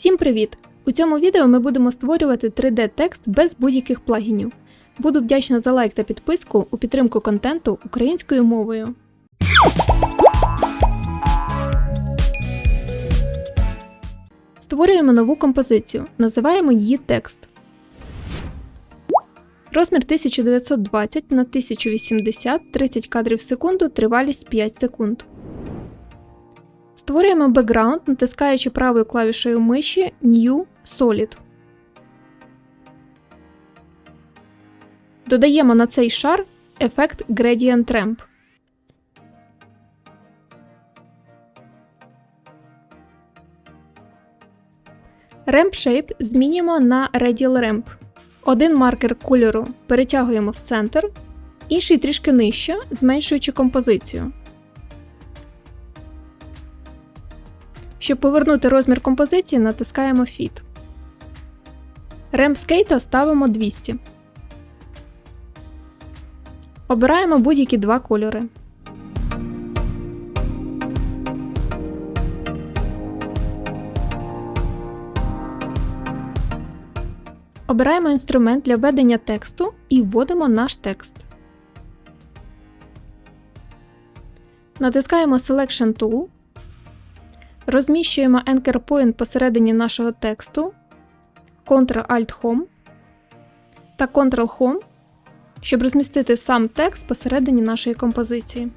Всім привіт! У цьому відео ми будемо створювати 3D-текст без будь-яких плагінів. Буду вдячна за лайк та підписку у підтримку контенту українською мовою. Створюємо нову композицію. Називаємо її текст. Розмір 1920 на 1080 30 кадрів в секунду, тривалість 5 секунд. Створюємо бекграунд, натискаючи правою клавішею миші New Solid. Додаємо на цей шар ефект Gradient Ramp. Ramp Shape змінюємо на Radial Ramp. Один маркер кольору перетягуємо в центр, інший трішки нижче, зменшуючи композицію. Щоб повернути розмір композиції, натискаємо Fit. Ремп скейта ставимо 200. Обираємо будь-які два кольори. Обираємо інструмент для введення тексту і вводимо наш текст. Натискаємо Selection Tool. Розміщуємо Anchor Point посередині нашого тексту, Ctrl-Alt-Home та Ctrl-Home, щоб розмістити сам текст посередині нашої композиції.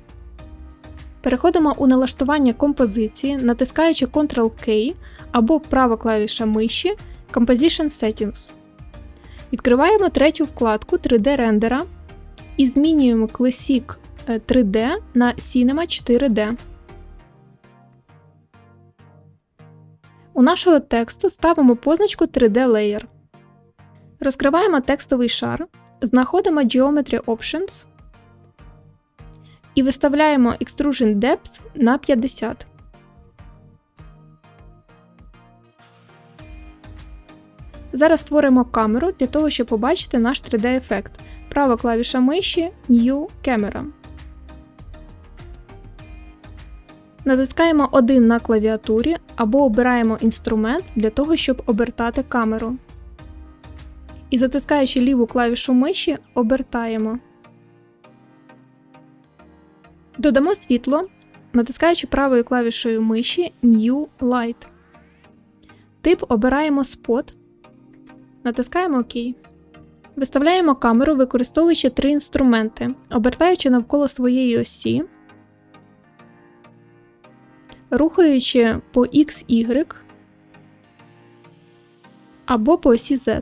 Переходимо у налаштування композиції, натискаючи Ctrl-K або права клавіша миші Composition Settings. Відкриваємо третю вкладку 3D рендера і змінюємо Classic 3D на Cinema 4D. У нашого тексту ставимо позначку 3D Layer. Розкриваємо текстовий шар, знаходимо Geometry Options і виставляємо Extrusion Depth на 50. Зараз створимо камеру для того, щоб побачити наш 3D-ефект. Права клавіша миші New Camera. Натискаємо один на клавіатурі або обираємо інструмент для того, щоб обертати камеру. І затискаючи ліву клавішу миші, обертаємо. Додамо світло, натискаючи правою клавішою миші New Light. Тип обираємо Spot. Натискаємо ОК. Виставляємо камеру, використовуючи три інструменти, обертаючи навколо своєї осі рухаючи по XY або по осі Z.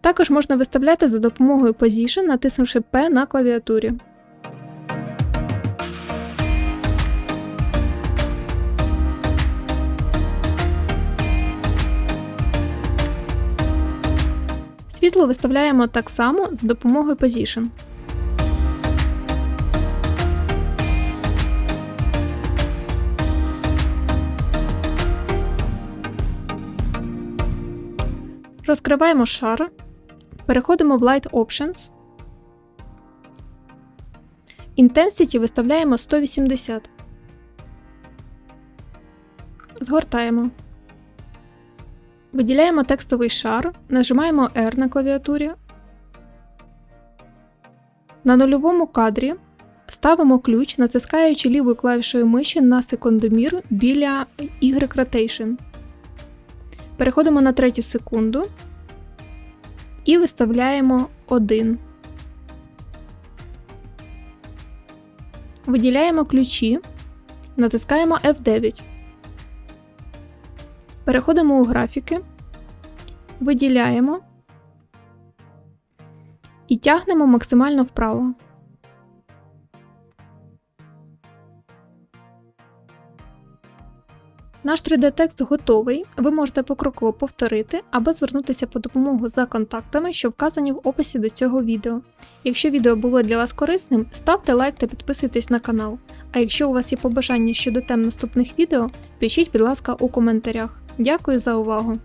Також можна виставляти за допомогою Position, натиснувши P на клавіатурі. Світло виставляємо так само за допомогою Position. Розкриваємо шар, переходимо в Light Options. Intensity виставляємо 180. Згортаємо. Виділяємо текстовий шар, нажимаємо R на клавіатурі. На нульовому кадрі ставимо ключ, натискаючи лівою клавішою миші на секундомір біля Y Rotation. Переходимо на третю секунду і виставляємо 1. Виділяємо ключі, натискаємо F9. Переходимо у графіки, виділяємо і тягнемо максимально вправо. Наш 3D-текст готовий. Ви можете покроково повторити або звернутися по допомогу за контактами, що вказані в описі до цього відео. Якщо відео було для вас корисним, ставте лайк та підписуйтесь на канал. А якщо у вас є побажання щодо тем наступних відео, пишіть, будь ласка, у коментарях. Дякую за увагу!